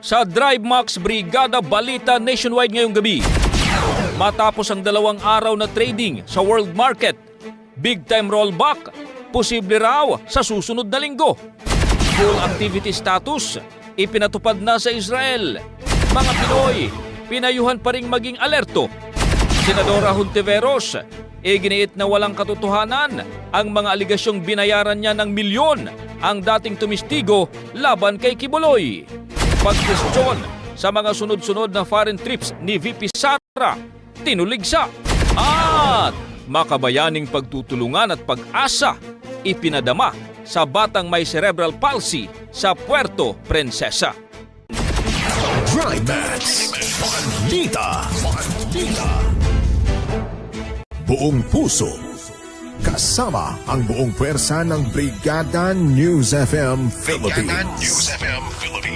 Sa Drive Max Brigada Balita Nationwide ngayong gabi. Matapos ang dalawang araw na trading sa world market, big time rollback, posible raw sa susunod na linggo. Full activity status, ipinatupad na sa Israel. Mga Pinoy, pinayuhan pa ring maging alerto. Senadora Hontiveros, iginiit na walang katotohanan ang mga aligasyong binayaran niya ng milyon ang dating tumistigo laban kay Kibuloy. Pagkwestiyon sa mga sunod-sunod na foreign trips ni VP Sara, tinulig siya. At makabayaning pagtutulungan at pag-asa ipinadama sa batang may cerebral palsy sa Puerto Princesa. Drive Max Balita. Balita. Buong puso. Kasama ang buong pwersa ng Brigada News FM Philippines.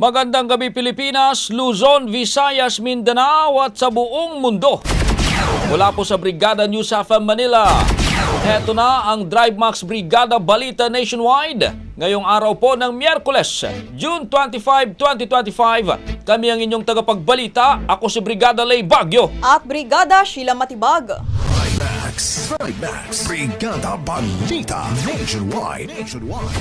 Magandang gabi Pilipinas, Luzon, Visayas, Mindanao at sa buong mundo. Mula po sa Brigada News FM Manila. Heto na ang Drive Max Brigada Balita Nationwide. Ngayong araw po ng Miyerkules, June 25, 2025. Kami ang inyong tagapagbalita. Ako si Brigada Lay Bagyo. at Brigada Sheila Matibag. Max. Thrive Max. Brigada Balita Nationwide. Nationwide.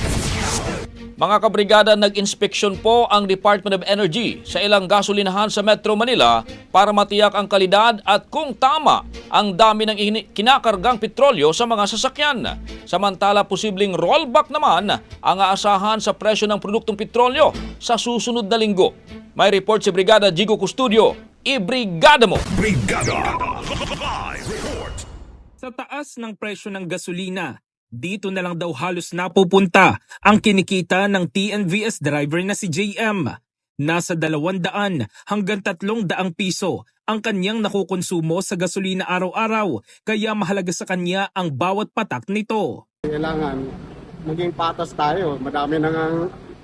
Mga kabrigada, nag-inspeksyon po ang Department of Energy sa ilang gasolinahan sa Metro Manila para matiyak ang kalidad at kung tama ang dami ng kinakargang petrolyo sa mga sasakyan. Samantala, posibleng rollback naman ang aasahan sa presyo ng produktong petrolyo sa susunod na linggo. May report si Brigada Jigo Custodio. I-brigada mo! Brigada. Sa taas ng presyo ng gasolina, dito na lang daw halos napupunta ang kinikita ng TNVS driver na si JM. Nasa 200 hanggang 300 piso ang kanyang nakukonsumo sa gasolina araw-araw kaya mahalaga sa kanya ang bawat patak nito. Kailangan maging patas tayo. Madami nang ang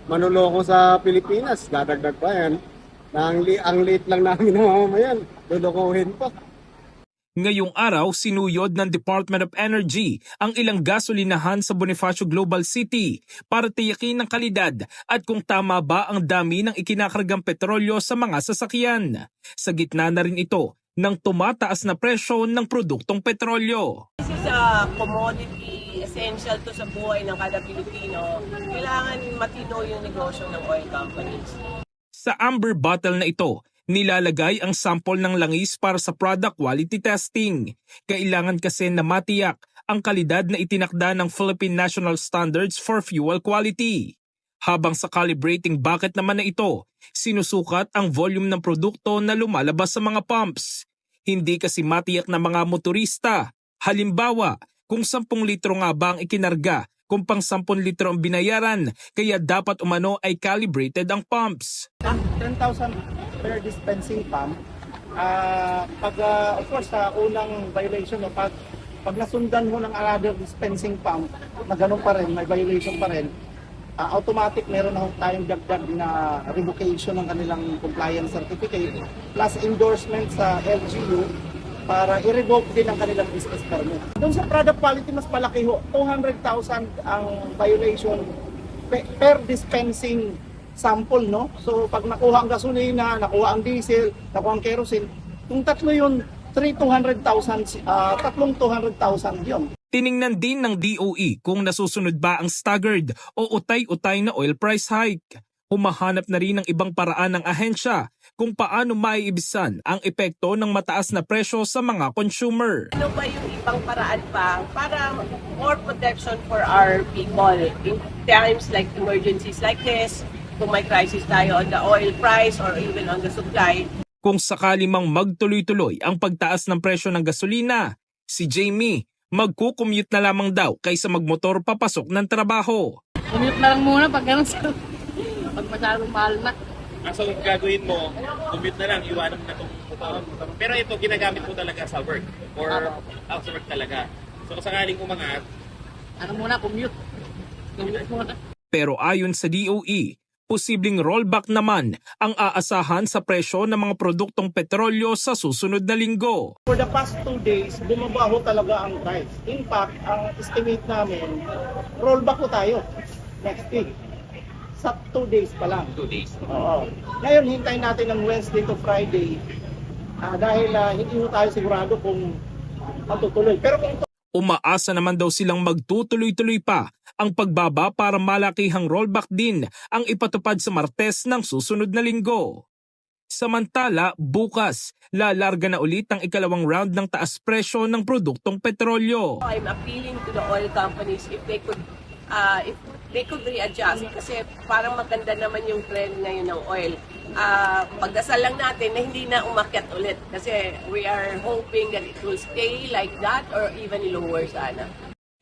manuloko sa Pilipinas. Dadagdag pa yan. Na ang, li- ang late lang namin ng mamamayan. Lulukuhin pa. Ngayong araw, sinuyod ng Department of Energy ang ilang gasolinahan sa Bonifacio Global City para tiyakin ang kalidad at kung tama ba ang dami ng ikinakargang petrolyo sa mga sasakyan. Sa gitna na rin ito ng tumataas na presyo ng produktong petrolyo. This is a commodity, essential to sa buhay ng kada Pilipino. Kailangan matino yung negosyo ng oil companies. Sa amber bottle na ito, nilalagay ang sample ng langis para sa product quality testing. Kailangan kasi na matiyak ang kalidad na itinakda ng Philippine National Standards for Fuel Quality. Habang sa calibrating bucket naman na ito, sinusukat ang volume ng produkto na lumalabas sa mga pumps. Hindi kasi matiyak ng mga motorista. Halimbawa, kung 10 litro nga ba ang ikinarga, kung pang 10 litro ang binayaran, kaya dapat umano ay calibrated ang pumps. 10,000 per dispensing pump. Ah, pag ah, of course sa unang violation no, pag pag nasundan mo ng another dispensing pump, na ganun pa rin, may violation pa rin, ah, automatic meron na tayong dagdag na revocation ng kanilang compliance certificate plus endorsement sa LGU para i-revoke din ang kanilang business permit. Doon sa product quality, mas malaki ho. 200,000 ang violation pe- per dispensing sample, no? So, pag nakuha ang gasolina, nakuha ang diesel, nakuha ang kerosene, yung tatlo yun, 3 200,000, ah, tatlong 200,000 yun. Tiningnan din ng DOE kung nasusunod ba ang staggered o utay-utay na oil price hike. Humahanap na rin ng ibang paraan ng ahensya kung paano maiibisan ang epekto ng mataas na presyo sa mga consumer. Ano ba yung ibang paraan pa para more protection for our people in times like emergencies like this, kung may crisis tayo on the oil price or even on the supply, Kung sakali mang magtuloy-tuloy ang pagtaas ng presyo ng gasolina, si Jamie magkukommute na lamang daw kaysa magmotor papasok ng trabaho. Commute na lang muna pag ganun sa... pag masyadong mahal na. Ah, so gagawin mo, commute na lang, iwanan mo na itong motor. Pero ito, ginagamit mo talaga sa work or out sa work talaga. So kung sakaling umangat, Ano muna, commute. Commute muna. Pero ayon sa DOE, posibleng rollback naman ang aasahan sa presyo ng mga produktong petrolyo sa susunod na linggo. For the past two days, bumaba ho talaga ang price. In fact, ang estimate namin, rollback ho tayo next week. Sa two days pa lang. two days. Oo. Ngayon, hintayin natin ng Wednesday to Friday ah, dahil ah, hindi ho tayo sigurado kung matutuloy. Pero kung Umaasa naman daw silang magtutuloy-tuloy pa ang pagbaba para malakihang rollback din ang ipatupad sa Martes ng susunod na linggo. Samantala, bukas, lalarga na ulit ang ikalawang round ng taas presyo ng produktong petrolyo. I'm appealing to the oil companies if they could uh, if they could readjust kasi parang maganda naman yung trend ngayon ng oil. Uh, pagdasal lang natin na hindi na umakyat ulit kasi we are hoping that it will stay like that or even lower sana.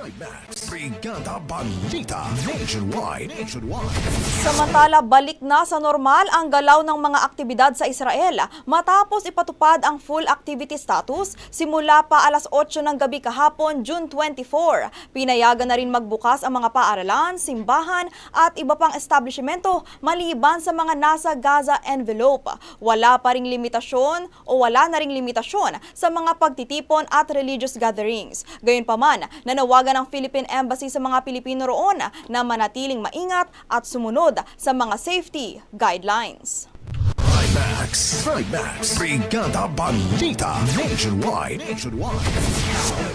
Trimax. Brigada Balita. Nationwide. Nationwide. Samantala, balik na sa normal ang galaw ng mga aktibidad sa Israel matapos ipatupad ang full activity status simula pa alas 8 ng gabi kahapon, June 24. Pinayagan na rin magbukas ang mga paaralan, simbahan at iba pang establishmento maliban sa mga nasa Gaza envelope. Wala pa ring limitasyon o wala na ring limitasyon sa mga pagtitipon at religious gatherings. Gayunpaman, nanawagan ng Philippine Embassy sa mga Pilipino roon na manatiling maingat at sumunod sa mga safety guidelines. Trimax. Trimax. Brigada Balita. Nationwide. Nationwide.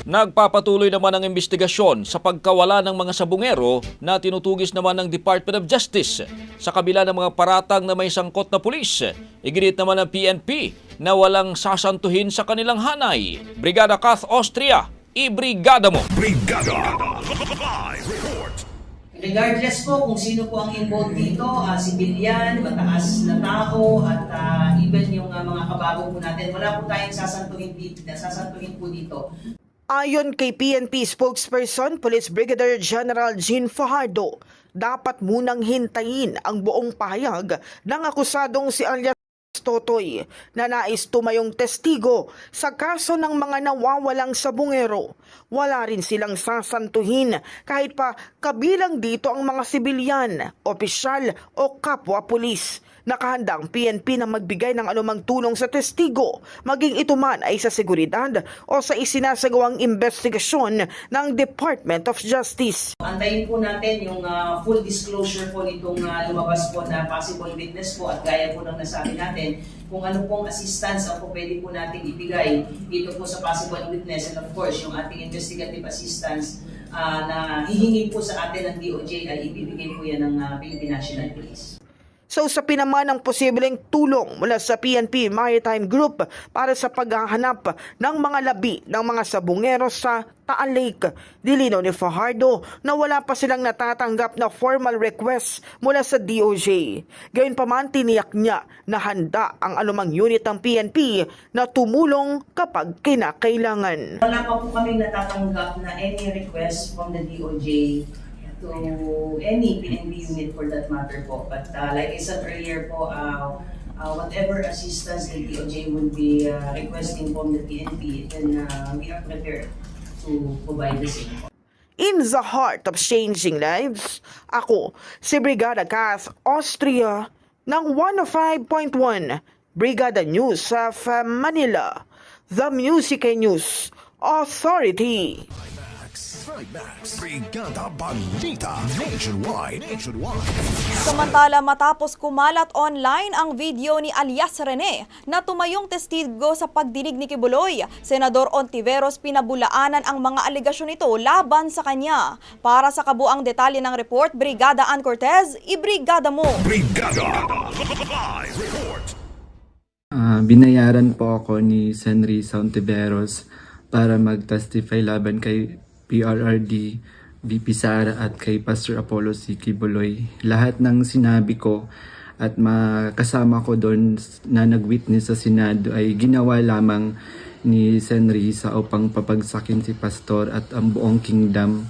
Nagpapatuloy naman ang investigasyon sa pagkawala ng mga sabungero na tinutugis naman ng Department of Justice sa kabila ng mga paratang na may sangkot na pulis. Iginit naman ng PNP na walang sasantuhin sa kanilang hanay. Brigada Kath Austria, ibrigada mo! Brigada. Live report. Regardless po kung sino po ang involved dito, uh, civilian, mataas na tao at iba given yung ah, mga kabago po natin, wala po tayong sasantuhin dito, sasantuhin po dito. Ayon kay PNP spokesperson Police Brigadier General Jean Fajardo, dapat munang hintayin ang buong pahayag ng akusadong si alias Totoy na nais tumayong testigo sa kaso ng mga nawawalang sabungero. Wala rin silang sasantuhin kahit pa kabilang dito ang mga sibilyan, opisyal o kapwa-pulis. Nakahanda ang PNP na magbigay ng anumang tulong sa testigo, maging ito man ay sa seguridad o sa isinasagawang investigasyon ng Department of Justice. Antayin po natin yung ah, full disclosure po nitong ah, lumabas po na possible witness po at gaya po ng nasabi natin kung ano pong assistance ang po pwede po natin ibigay dito po sa possible witness and of course yung ating investigative assistance ah, na hihingi po sa atin ng DOJ ay ibibigay po yan ng ah, Philippine National Police. So sa pinaman ng posibleng tulong mula sa PNP Maritime Group para sa paghahanap ng mga labi ng mga sabungero sa Taal Lake, dilino ni Fajardo na wala pa silang natatanggap na formal request mula sa DOJ. Gayunpaman tiniyak niya na handa ang anumang unit ng PNP na tumulong kapag kinakailangan. Wala pa po kaming natatanggap na any request from the DOJ to any PNP unit for that matter po. But uh, like I said earlier po, uh, uh, whatever assistance the DOJ would be uh, requesting from the PNP, then uh, we are prepared to provide the same po. In the heart of changing lives, ako si Brigada Kath Austria ng 105.1 Brigada News of Manila, the Music and News Authority. Trimax. Brigada Balita. Nationwide. Nationwide. Samantala matapos kumalat online ang video ni alias Rene na tumayong testigo sa pagdinig ni Kibuloy, Senador Ontiveros pinabulaanan ang mga aligasyon nito laban sa kanya. Para sa kabuang detalye ng report, Brigada Ann Cortez, ibrigada mo! Brigada. Live report. Ah, binayaran po ako ni Senri Sauntiveros para mag-testify laban kay PRRD, VP Sara at kay Pastor Apollo C. Kibuloy. Lahat ng sinabi ko at makasama ko doon na nag-witness sa Senado ay ginawa lamang ni Senri sa upang papagsakin si Pastor at ang buong kingdom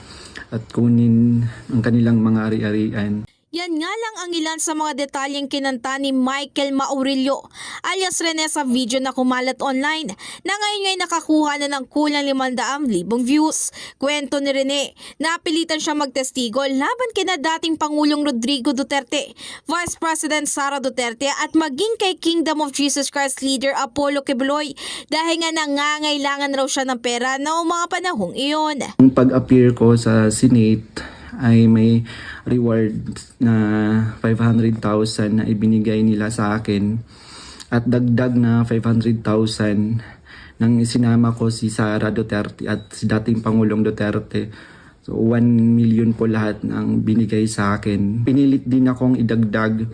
at kunin ang kanilang mga ari-arian. Yan nga lang ang ilan sa mga detalyeng kinanta ni Michael Maurilio alias Rene sa video na kumalat online na ngayon ngay nakakuha na ng kulang 500,000 views. Kwento ni Rene, napilitan siya magtestigo laban kina dating Pangulong Rodrigo Duterte, Vice President Sara Duterte at maging kay Kingdom of Jesus Christ leader Apollo Quiboloy dahil nga nangangailangan raw siya ng pera noong mga panahong iyon. Ang pag-appear ko sa Senate ay may reward na 500,000 na ibinigay nila sa akin at dagdag na 500,000 nang isinama ko si Sara Duterte at si dating Pangulong Duterte. So 1 million po lahat ng binigay sa akin. Pinilit din akong idagdag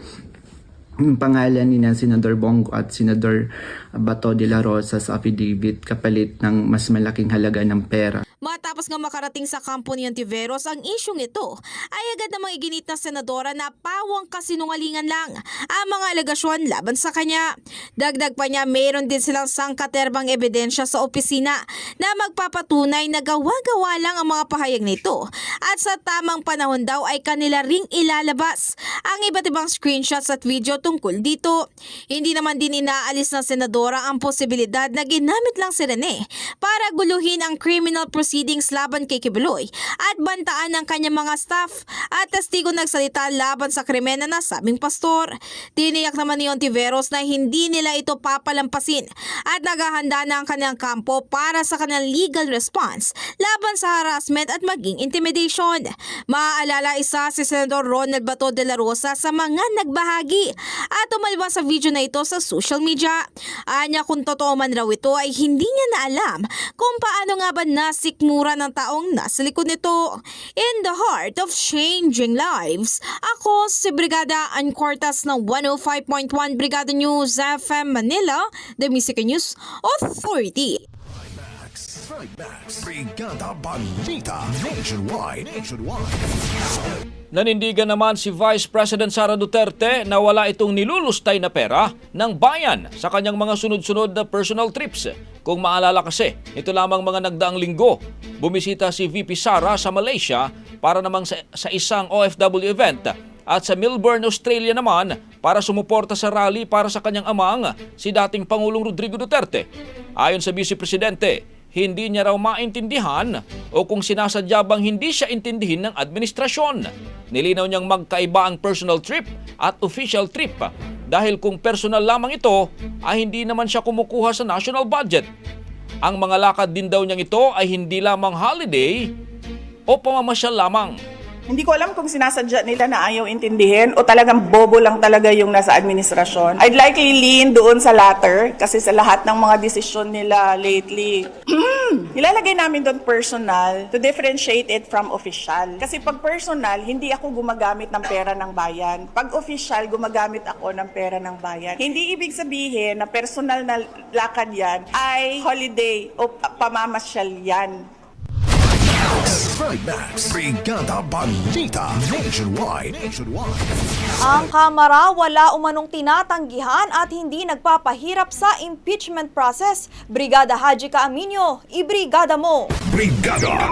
yung pangalan ni na Senador Bongo at Senador Bato de la Rosa sa affidavit kapalit ng mas malaking halaga ng pera. Matapos nga makarating sa kampo ni Antiveros ang isyong ito, ay agad namang iginit ng senadora na pawang kasinungalingan lang ang mga alegasyon laban sa kanya. Dagdag pa niya mayroon din silang sangkaterbang ebidensya sa opisina na magpapatunay na gawa-gawa lang ang mga pahayag nito at sa tamang panahon daw ay kanila ring ilalabas ang iba't ibang screenshots at video tungkol dito. Hindi naman din inaalis ng senadora ang posibilidad na ginamit lang si Rene para guluhin ang criminal proceedings laban kay Kibuloy at bantaan ng kanyang mga staff at testigo nagsalita laban sa krimen na nasabing pastor. Tiniyak naman ni Ontiveros na hindi nila ito papalampasin at naghahanda na ang kanyang kampo para sa kanyang legal response laban sa harassment at maging intimidation. Maaalala isa si Senador Ronald Bato de la Rosa sa mga nagbahagi at umalwa sa video na ito sa social media. Anya kung totoo man raw ito ay hindi niya na alam kung paano nga ba nasikmura ng taong nasa likod nito. In the heart of changing lives, ako si Brigada Ancortas ng 105.1 Brigada News FM Manila, The Music News Authority. Brigada Balita. Nationwide. Nationwide. Nanindigan naman si Vice President Sara Duterte na wala itong nilulustay na pera ng bayan sa kanyang mga sunod-sunod na personal trips. Kung maalala kasi, ito lamang mga nagdaang linggo, bumisita si VP Sara sa Malaysia para namang sa, sa isang OFW event at sa Melbourne, Australia naman para sumuporta sa rally para sa kanyang amang si dating Pangulong Rodrigo Duterte. Ayon sa Vice Presidente, hindi niya raw maintindihan o kung sinasadya bang hindi siya intindihin ng administrasyon. Nilinaw niyang magkaiba ang personal trip at official trip dahil kung personal lamang ito ay hindi naman siya kumukuha sa national budget. Ang mga lakad din daw niyang ito ay hindi lamang holiday o pamamasyal lamang. Hindi ko alam kung sinasadya nila na ayaw intindihin o talagang bobo lang talaga yung nasa administrasyon. I'd likely lean doon sa latter kasi sa lahat ng mga desisyon nila lately, nilalagay namin doon personal to differentiate it from official. Kasi pag personal, hindi ako gumagamit ng pera ng bayan. Pag official, gumagamit ako ng pera ng bayan. Hindi ibig sabihin na personal na lakad yan ay holiday o pa- pamamasyal yan. Trimax. Brigada Balita. Nationwide. Nationwide. Ang Kamara wala umanong tinatanggihan at hindi nagpapahirap sa impeachment process. Brigada Haji Kaaminyo, ibrigada mo! Brigada.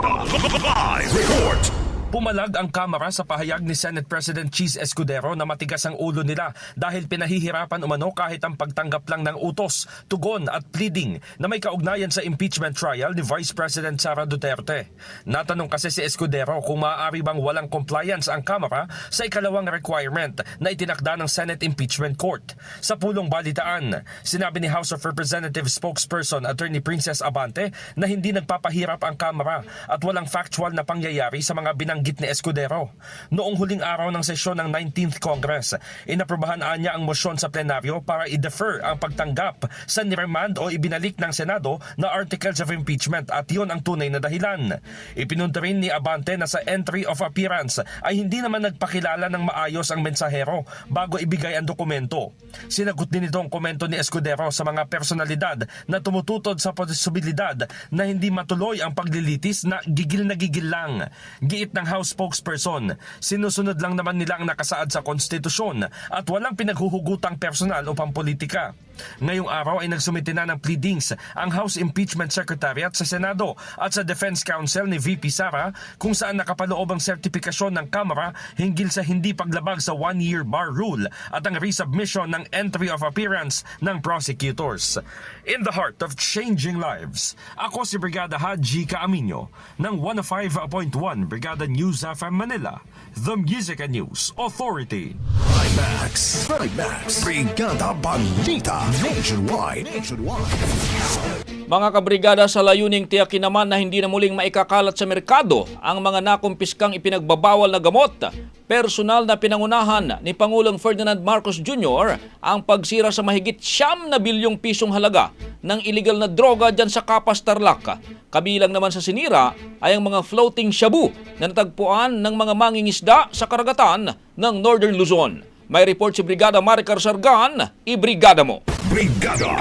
Live report. Pumalag ang Kamara sa pahayag ni Senate President Cheese Escudero na matigas ang ulo nila dahil pinahihirapan umano kahit ang pagtanggap lang ng utos, tugon at pleading na may kaugnayan sa impeachment trial ni Vice President Sara Duterte. Natanong kasi si Escudero kung maaari bang walang compliance ang Kamara sa ikalawang requirement na itinakda ng Senate Impeachment Court. Sa pulong balitaan, sinabi ni House of Representatives spokesperson Attorney Princess Abante na hindi nagpapahirap ang Kamara at walang factual na pangyayari sa mga binanggit ni Escudero. Noong huling araw ng sesyon ng 19th Congress, inaprobahan niya ang motion sa plenaryo para i-defer ang pagtanggap sa niremand o ibinalik ng Senado na articles of impeachment at yun ang tunay na dahilan. Ipinunta rin ni Abante na sa entry of appearance ay hindi naman nagpakilala ng maayos ang mensahero bago ibigay ang dokumento. Sinagot din ito komento ni Escudero sa mga personalidad na tumututod sa posibilidad na hindi matuloy ang paglilitis na gigil na gigil lang. Giit ng House spokesperson, sinusunod lang naman nila ang nakasaad sa konstitusyon at walang pinaghuhugutang personal o pampolitika. Ngayong araw ay nagsumite na ng pleadings ang House Impeachment Secretariat sa Senado at sa Defense Council ni VP Sara kung saan nakapaloob ang sertifikasyon ng Kamara hinggil sa hindi paglabag sa one-year bar rule at ang resubmission ng entry of appearance ng prosecutors. In the heart of changing lives, ako si Brigada Haji Kaaminyo ng 105.1 Brigada News FM Manila, the Music and News Authority. Trimax. Trimax. Brigada Balita. Nationwide. Nationwide. Mga kabrigada sa layuning tiyakin naman na hindi na muling maikakalat sa merkado ang mga nakumpiskang ipinagbabawal na gamot. Personal na pinangunahan ni Pangulong Ferdinand Marcos Jr. ang pagsira sa mahigit siyam na bilyong pisong halaga ng illegal na droga dyan sa Kapas Tarlac. Kabilang naman sa sinira ay ang mga floating shabu na natagpuan ng mga mangingisda sa karagatan ng Northern Luzon. May report si Brigada Maricar Sargan, ibrigada mo. Brigada.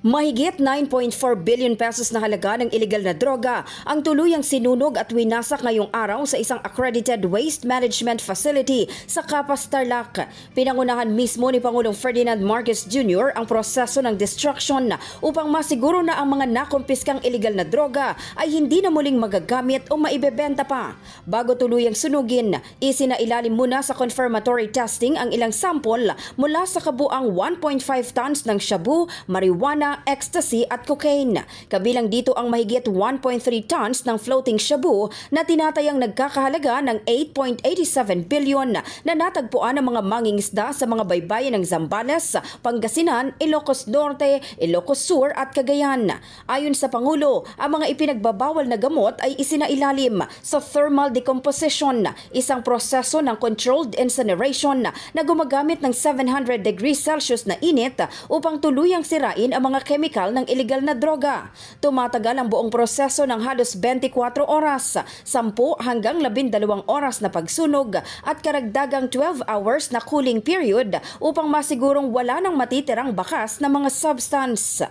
Mahigit 9.4 billion pesos na halaga ng illegal na droga ang tuluyang sinunog at winasak ngayong araw sa isang accredited waste management facility sa Capas Tarlac. Pinangunahan mismo ni Pangulong Ferdinand Marcos Jr. ang proseso ng destruction upang masiguro na ang mga nakumpiskang illegal na droga ay hindi na muling magagamit o maibebenta pa. Bago tuluyang sunugin, isinailalim muna sa confirmatory testing ang ilang sample mula sa kabuang 1.5 tons ng shabu, marijuana, ecstasy at cocaine. Kabilang dito ang mahigit 1.3 tons ng floating shabu na tinatayang nagkakahalaga ng 8.87 billion na natagpuan ng mga mangingisda sa mga baybayin ng Zambales, Pangasinan, Ilocos Norte, Ilocos Sur at Cagayan. Ayon sa Pangulo, ang mga ipinagbabawal na gamot ay isinailalim sa thermal decomposition, isang proseso ng controlled incineration na gumagamit ng 700 degrees Celsius na init upang tuluyang sirain ang mga chemical ng illegal na droga. Tumatagal ang buong proseso ng halos 24 oras, 10 hanggang 12 oras na pagsunog at karagdagang 12 hours na cooling period upang masigurong wala nang matitirang bakas na mga substance.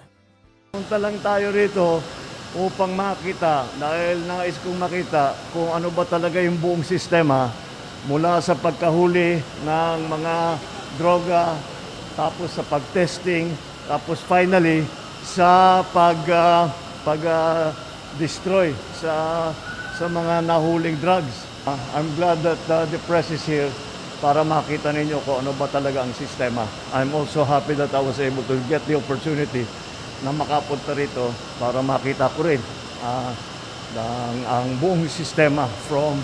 Punta lang tayo rito upang makita dahil nais kong makita kung ano ba talaga yung buong sistema mula sa pagkahuli ng mga droga tapos sa pag-testing tapos finally sa pag ah, pag ah, destroy sa sa mga nahuling drugs. Ah, I'm glad that uh, the press is here para makita ninyo kung ano ba talaga ang sistema. I'm also happy that I was able to get the opportunity na makapunta rito para makita ko rin ah, ang, ang buong sistema from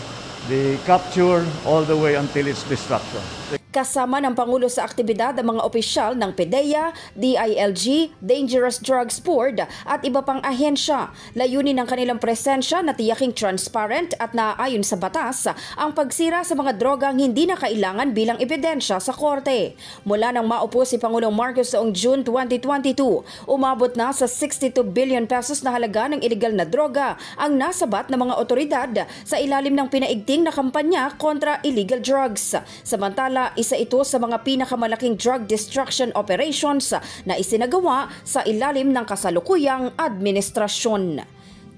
the capture all the way until its destruction. Kasama ng Pangulo sa aktibidad ang mga opisyal ng PDEA, DILG, Dangerous Drugs Board at iba pang ahensya. Layunin ng kanilang presensya na tiyaking transparent at naayon sa batas ang pagsira sa mga drogang hindi na kailangan bilang ebidensya sa korte. Mula nang maupo si Pangulong Marcos noong June 2022, umabot na sa 62 billion pesos na halaga ng illegal na droga ang nasabat ng mga otoridad sa ilalim ng pinaigting na kampanya kontra illegal drugs. Samantala, isa ito sa mga pinakamalaking drug destruction operations na isinagawa sa ilalim ng kasalukuyang administrasyon.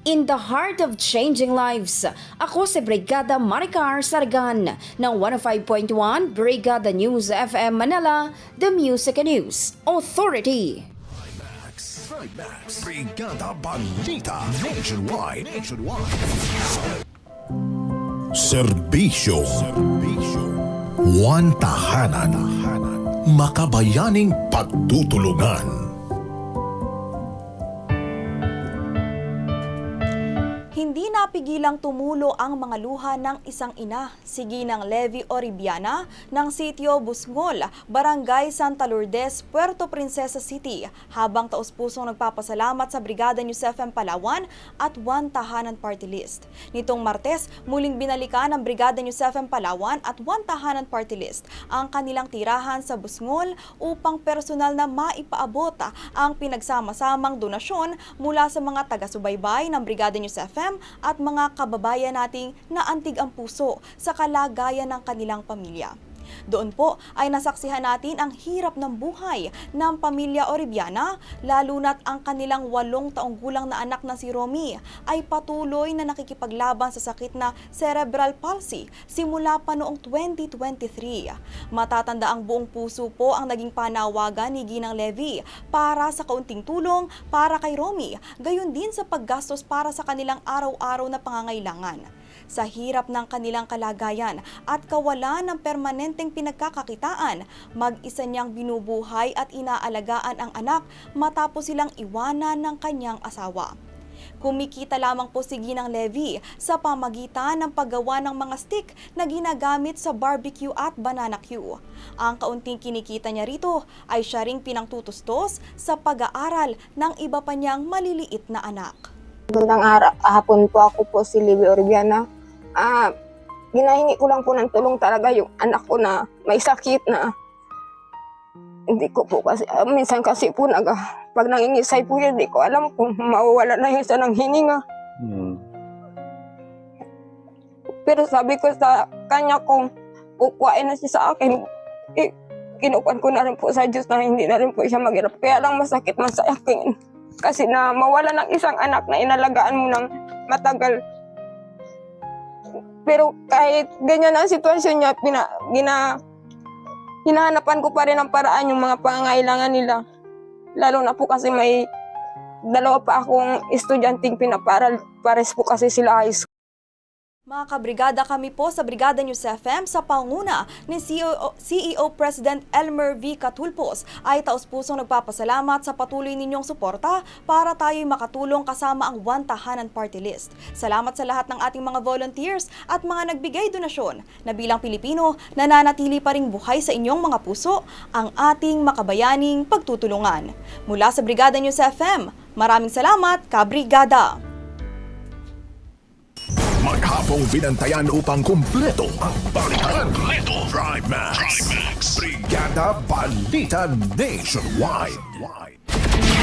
In the heart of changing lives, ako si Brigada Maricar Sargan ng 105.1 Brigada News FM Manila, The Music and News Authority. Trimax. Brigada Balita Nationwide. Nationwide. Serbisyo. One tahanan. Makabayaning pagtutulungan. Hindi napigilang tumulo ang mga luha ng isang ina, si Ginang Levi Oribiana, ng sitio Busngol, Barangay Santa Lourdes, Puerto Princesa City, habang taus-pusong nagpapasalamat sa Brigada News FM Palawan at One Tahanan Party List. Nitong Martes, muling binalikan ng Brigada News FM Palawan at One Tahanan Party List ang kanilang tirahan sa Busngol upang personal na maipaabot ang pinagsama-samang donasyon mula sa mga taga-subaybay ng Brigada News FM at mga kababayan nating naantig ang puso sa kalagayan ng kanilang pamilya. Doon po ay nasaksihan natin ang hirap ng buhay ng pamilya Oribiana, lalo na't ang kanilang walong taong gulang na anak na si Romy ay patuloy na nakikipaglaban sa sakit na cerebral palsy simula pa noong 2023. Matatanda ang buong puso po ang naging panawagan ni Ginang Levy para sa kaunting tulong para kay Romy, gayon din sa paggastos para sa kanilang araw-araw na pangangailangan sa hirap ng kanilang kalagayan at kawalan ng permanenteng pinagkakakitaan, mag-isa niyang binubuhay at inaalagaan ang anak matapos silang iwanan ng kanyang asawa. Kumikita lamang po si Ginang Levy sa pamagitan ng paggawa ng mga stick na ginagamit sa barbecue at banana queue. Ang kaunting kinikita niya rito ay siya ring pinangtutustos sa pag-aaral ng iba pa niyang maliliit na anak. Magandang hapon po ako po si Libby Orbiana. Ah, ginahingi ko lang po ng tulong talaga yung anak ko na may sakit na hindi ko po kasi, ah, minsan kasi po naga, pag nangingisay po yun, hindi ko alam kung mawawala na yun sa ng hininga. Pero sabi ko sa kanya kung kukuhain na siya sa akin, eh, kinukuhan ko na rin po sa Diyos na hindi na rin po siya maghirap. Kaya lang masakit man sa akin. Kasi na mawala ng isang anak na inalagaan mo ng matagal. Pero kahit ganyan ang sitwasyon niya, pina, gina, hinahanapan ko pa rin ang paraan yung mga pangangailangan nila. Lalo na po kasi may dalawa pa akong estudyanteng pinaparal. Pares po kasi sila high school. Mga kabrigada kami po sa Brigada News FM sa panguna ni CEO, CEO President Elmer V. Catulpos ay taus-pusong nagpapasalamat sa patuloy ninyong suporta para tayo'y makatulong kasama ang One Tahanan Party List. Salamat sa lahat ng ating mga volunteers at mga nagbigay donasyon na bilang Pilipino nananatili pa ring buhay sa inyong mga puso ang ating makabayaning pagtutulungan. Mula sa Brigada News FM, maraming salamat, kabrigada! Maghapong binantayan upang kumpleto ang balikan. Kumpleto. Drive Max. Brigada Balita Nationwide.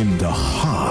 In the heart